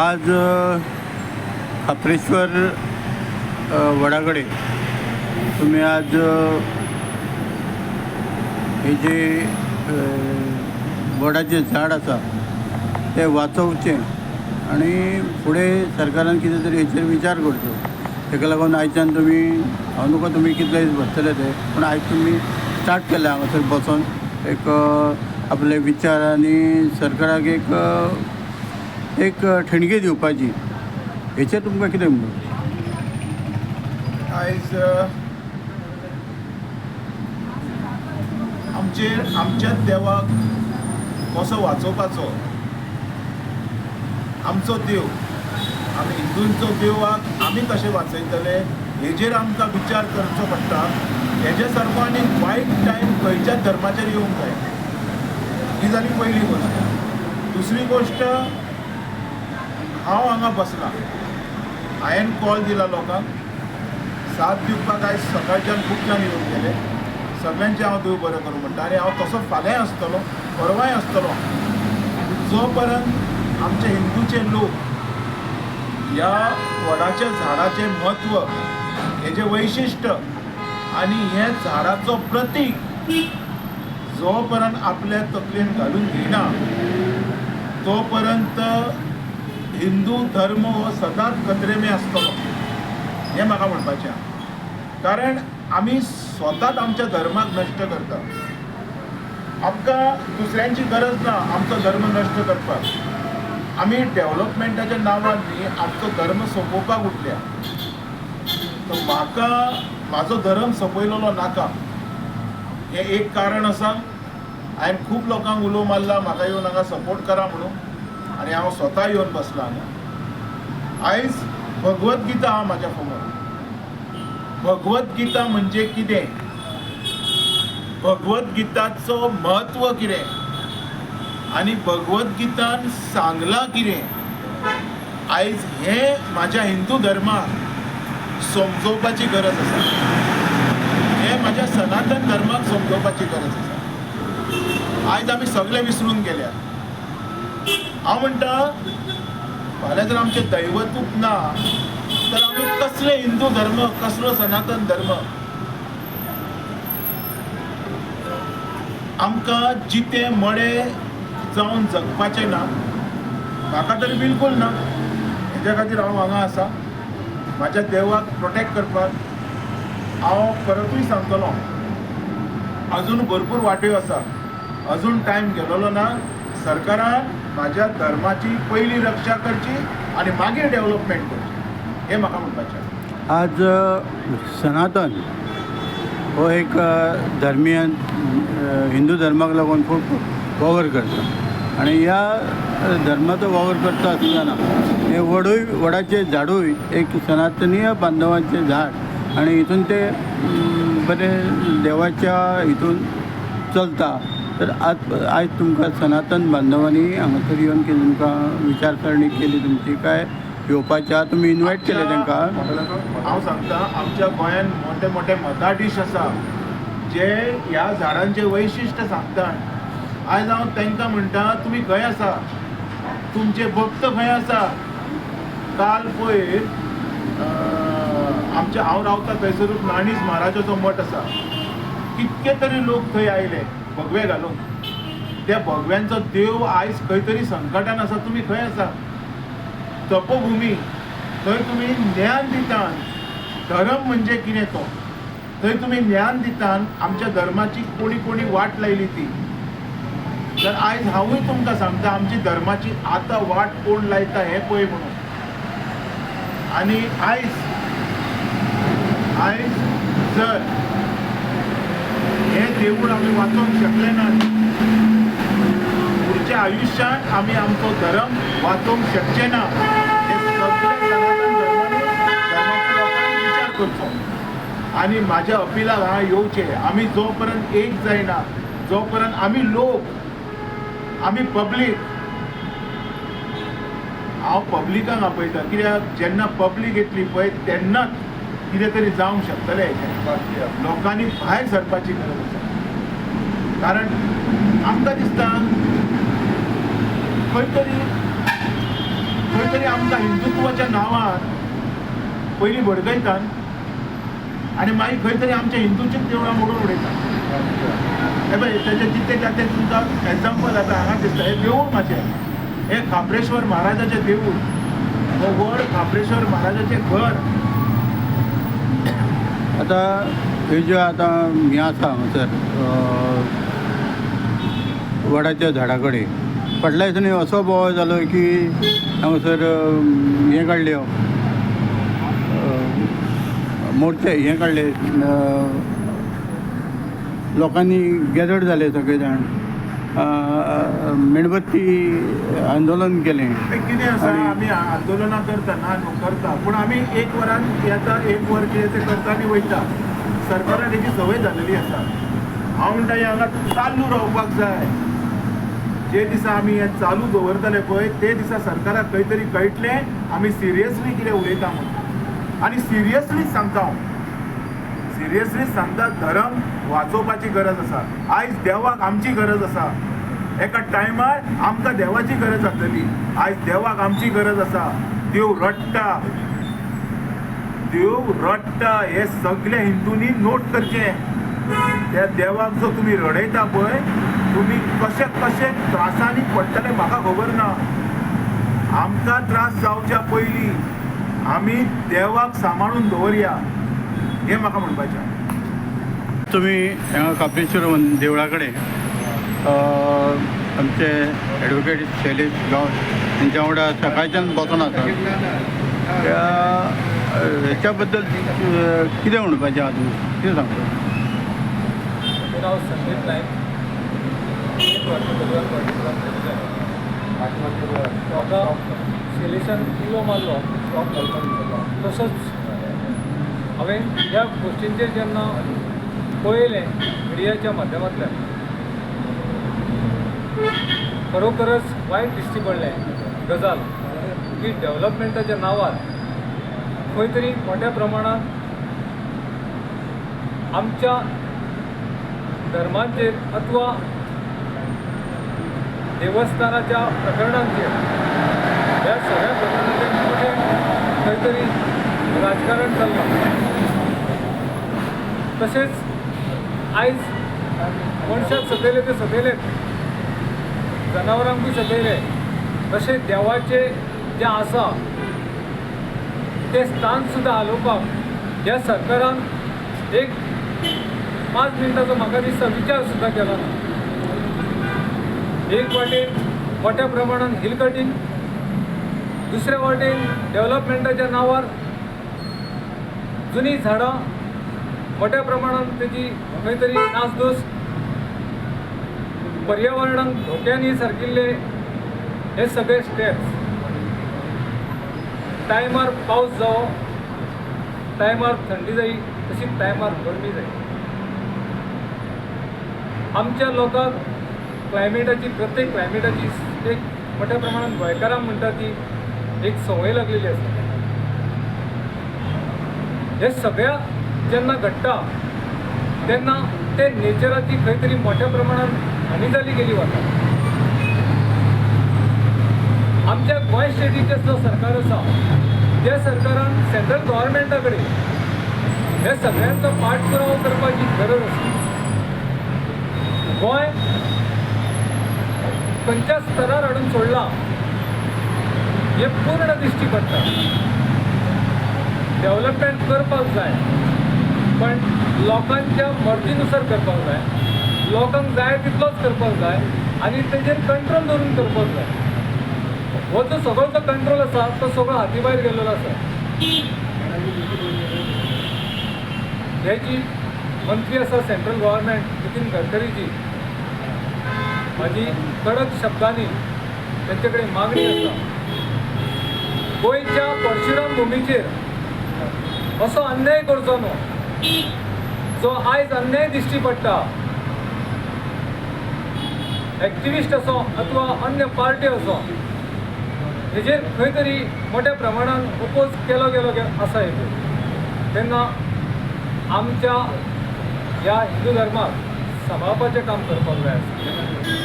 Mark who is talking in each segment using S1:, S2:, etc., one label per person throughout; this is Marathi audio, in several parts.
S1: आज अ, खापरेश्वर वडाकडे तुम्ही आज हे जे वडाचें झाड आसा तें वाचोवचें आनी फुडें सरकारान कितें तरी हेचेर विचार करचो तेका लागून आयच्यान तुमी हांव तुका तुमी कितले दीस बसतले ते पूण आयज तुमी स्टार्ट केले हांगासर बसून. एक आपले विचार आनी सरकाराक एक एक ठणगी दिवपाची. हेचेर तुमकां कितें म्हणून
S2: आयज आमचेर आमच्या देवाक कसो वाचोवपाचो आमचो देव आमी हिंदूंचो देवाक आमी कशें वाचयतले? हेजेर आमकां विचार करचो पडटा. हेजे सारको आनी वायट टायम खंयच्याच धर्माचेर येवंक जाय. ही जाली पयली गोश्ट दुसरी गोश्ट हांव हांगा बसलां. हांवें कॉल दिला लोकांक. साथ दिवपाक आयज सकाळच्यान खूब जाण येवन गेले. सगळ्यांचे हांव देव बरें करूं म्हणटा. आनी हांव तसो फाल्यांय आसतलो परवांय आसतलो. जो पर्यंत आमचे हिंदूचे लोक ह्या वडाच्या झाडाचें म्हत्व हेजें वैशिश्ट आनी हे झाडाचो प्रतीक जो पर्यंत आपल्या तकलेन घालून घेयना तो पर्यंत हिंदू धर्म हो सदांच कत्रेमे आसतलो हें म्हाका म्हणपाचें आहा. कारण आमी स्वताच आमच्या धर्माक नश्ट करता. आमकां दुसऱ्यांची गरज ना आमचो धर्म नश्ट करपाक आमी डेव्हलपमेंटाच्या नांवान न्ही आमचो धर्म सोंपोवपाक उठल्या तर म्हाका म्हाजो धर्म सोपयलेलो नाका. हें एक कारण आसा हांवें खूब लोकांक उलो मारला म्हाका येवन हांगा सपोर्ट करा म्हणून. आनी हांव स्वता येवन बसला हांगा आयज भगवत गीता आहा म्हाज्या समोर भगवत गीता म्हणजे कितें? भगवद्गीताचो म्हत्व कितें? आनी भगवद्गीतान सांगलां कितें? आयज हें म्हाज्या हिंदू धर्माक समजोवपाची गरज आसा हें म्हाज्या सनातन धर्माक समजोवपाची गरज आसा आयज आमी सगळे विसरून गेल्या. हांव म्हणटा फाल्यां जर आमचें दैवतूक ना तर आमी कसले हिंदू धर्म कसलो सनातन धर्म? आमकां जितें मडे जावन जगपाचें ना म्हाका तरी बिलकूल ना. हेच्या खातीर हांव हांगा आसा. म्हाज्या देवाक प्रोटेक्ट करपाक हांव परतूय सांगतलो. अजून भरपूर वाट्यो आसा. अजून टायम गेलोलो ना. सरकारान माझ्या धर्माची पहिली रक्षा करची आनी मागीर डेव्हलपमेंट करची. हें म्हाका म्हणपाचें
S1: आज सनातन हो एक धर्मीय हिंदू धर्माक लागून खूब वावर करता. आनी ह्या धर्माचो वावर करता आसतना हे वडूय वडाचे झाडूय एक सनातनीय बांधवांचे झाड आनी हितून ते बरे बरें देवाच्या हितून चलता. तर आज आयज तुमकां सनातन बांधवांनी हांगासर येवन कितें तुमकां विचारसरणी केली तुमची काय येवपाच्या तुमी इन्वायट केले तांकां
S2: हांव सांगता आमच्या गोंयान मोठे मोठे मताधीश आसा जे ह्या झाडांचे वैशिश्ट सांगतात आयज हांव तांकां म्हणटा तुमी खंय आसा? तुमचे भक्त खंय आसा? काल पयर आमच्या हांव रावता थंयसरूच नाणीस महाराजाचो मठ आसा. कितके तरी लोक थंय आयले. भगवे घालून त्या भगव्यांचो देव आयज खंय तरी संकटान आसा तुमी खंय आसा तपोभुमी थंय तुमी ज्ञान दितात धर्म म्हणजे कितें तो? थंय तुमी ज्ञान दितात आमच्या धर्माची कोणी कोणी वाट लायली ती. तर आयज हांवूय तुमकां सांगता आमची धर्माची आतां वाट कोण लायता हें पळय म्हणून. आनी आयज आयज जर हें देवूळ आमी वाचोवंक शकले ना पुढच्या आयुष्यात आमी आमचो धर्म वाचोवंक शकचे ना हे सगळे सनातन धर्मानी धर्माच्या लोकांनी विचार करचो आनी म्हाज्या अपिलाक हांगा येवचें आमी जो पर्यंत एक जायना जो पर्यंत आमी लोक आमी पब्लीक हांव पब्लिकांक आपयता कित्याक जेन्ना पब्लीक येतली पळय तेन्नाच कितें तरी जावंक शकतलें लोकांनी भायर सरपाची गरज आसा कारण आमकां दिसता खंय तरी खंय तरी आमकां हिंदुत्वाच्या नांवार पयलीं भडकयतात आनी मागीर खंय तरी आमच्या हिंदूचीच देवळां मोडून उडयतात हे पळय तेजे जिते जाते तुमकां एग्जाम्पल आतां हांगा दिसता. हे देवूळ म्हाजें हे खापरेश्वर महाराजाचें देवूळ हो व्हड खापरेश्वर महाराजाचें घर.
S1: आता हे जे आता हें आसा हांगासर वडाच्या झाडा कडेन फाटल्या दिसांनी असो बोवाळ जालो की हांगासर हें काडल्यो मोर्चे हें काडले लोकांनी गॅदर जाले सगळे जाण मेणबत्ती आंदोलन केलें.
S2: हे कितें आसा
S1: आणि-
S2: आमी आंदोलनां करता ना न्हू करता पूण आमी एक वरान येता एक वर कितें तें करता आनी वयता सरकाराक हेची संवय जालेली आसा हांव म्हणटा हें हांगा चालू रावपाक जाय. जे दिसा आमी हें चालू दवरतले पळय ते दिसा सरकाराक खंय तरी कळटलें आमी सिरियसली कितें उलयता म्हणून आनी सिरियसली सांगता हांव सिरियसली सांगता धर्म वाचोवपाची गरज आसा आयज देवाक आमची गरज आसा एका टायमार आमकां देवाची गरज जातली आयज देवाक आमची गरज आसा देव रडटा. देव रडटा. हे सगळे हिंदूंनी नोट करचें. त्या देवाक जो तुमी रडयता पळय तुमी कशे कशे त्रासांनी पडटले म्हाका खबर ना. आमकां त्रास जावच्या पयलीं आमी देवाक सांबाळून दवरया. हें म्हाका म्हणपाचें
S1: तुम्ही हांगा कापेश्वर देवळा कडेन आमचे एडवोकेट शैलेश गांव तेंच्या वांगडा सकाळच्यान बसून आसा. त्या हेच्या बद्दल कितें म्हणपाचें आहा तुमी कितें सांगता
S3: मेरा संदीप मारलो तसोच हांवें ह्या गोश्टींचेर जेन्ना पळयलें मिडियाच्या माध्यमांतल्यान खरोखरच वायट दिश्टी पडलें गजाल की डेव्हलपमेंटाच्या नांवार खंय तरी मोठ्या प्रमाणात आमच्या धर्मांचेर अथवा देवस्थानाच्या प्रकरणांचेर ह्या सगळ्या प्रकरणांचेर मोठें खंय तरी राजकारण चल्लां तशेंच आयज मनशाक सकयले ते सकयलेच जनावरांकूय सकयले तशें देवाचे जें आसा तें स्थान सुद्दां हालोवपाक ह्या सरकारान एक पांच मिनटाचो म्हाका दिसता विचार सुद्दां केलो ना. एक वाटेन मोठ्या प्रमाणान हिल कटींग दुसऱ्या वाटेन डेव्हलपमेंटाच्या नांवार जुनी झाडां मोठ्या प्रमाणात तेजी खंय तरी नासधूस पर्यावरणात धोक्यांनी सारकिल्ले हे सगळे स्टेप्स टायमार पावस जावो टायमार थंडी जायी तशीच टायमार गरमी जायी आमच्या लोकांक क्लायमेटाची प्रत्येक क्लायमेटाची एक मोठ्या प्रमाणात गोंयकारांक म्हणटा ती एक संवय लागलेली आसा हे सगळ्या जेन्ना घडटा तेन्ना ते नेचराची खंय तरी मोठ्या प्रमाणात हानी जाली गेली वता आमच्या गोंय स्टेटीचे जो सरकार आसा त्या सरकारान सेंट्रल गव्हर्मेंटा कडेन हे सगळ्यांचो पाठपुरावो करपाची गरज आसा गोंय खंयच्या स्तरार हाडून सोडलां हें पूर्ण दिश्टी पडटा डेव्हलपमेंट करपाक जाय. पण लोकांच्या मर्जीनुसार करपाक जाय. लोकांक जाय तितलोच करपाक जाय आनी तेजेर कंट्रोल धरून करपाक जाय. हो जो सगळो जो कंट्रोल आसा तो सगळो हाती भायर गेल्लो आसा. हे जी मंत्री आसा सेंट्रल गव्हर्मेंट नितीन गडकरीजी. म्हाजी कडक शब्दांनी तेंचे कडेन मागणी आसा. गोंयच्या परशुराम भुमीचेर असो अन्याय करचो न्हू. जो आयज अन्याय दिश्टी पडटा एक्टिविस्ट असो अथवा अन्य पार्टी असो हेजेर खंय तरी मोठ्या प्रमाणान ओपोज केलो गेलो आसा हेजेर तेन्ना आमच्या ह्या हिंदू धर्माक सांबाळपाचें काम करपाक जाय आसा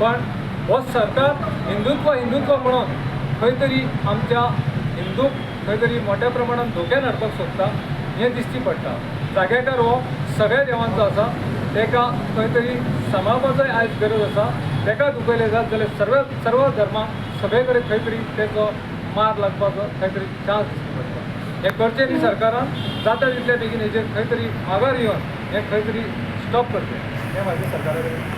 S3: पण हो सरकार हिंदुत्व हिंदुत्व म्हणून खंय तरी आमच्या हिंदूक खंय तरी मोठ्या प्रमाणात धोक्यान हाडपाक सोदता हें दिश्टी पडटा जाग्याकार हो सगळ्या देवांचो आसा तेका खंय तरी सांबाळपाचोय आयज गरज आसा तेका दुखयले जात जाल्यार सर्व सर्व धर्मांक सगळे कडेन खंय तरी तेचो मार लागपाचो खंय तरी चान्स दिश्टी पडटा हें करचें न्ही सरकारान. जाता तितल्या बेगीन हेजेर खंय तरी माघार येवन हें खंय तरी स्टॉप करचें हें म्हाजें सरकारा कडेन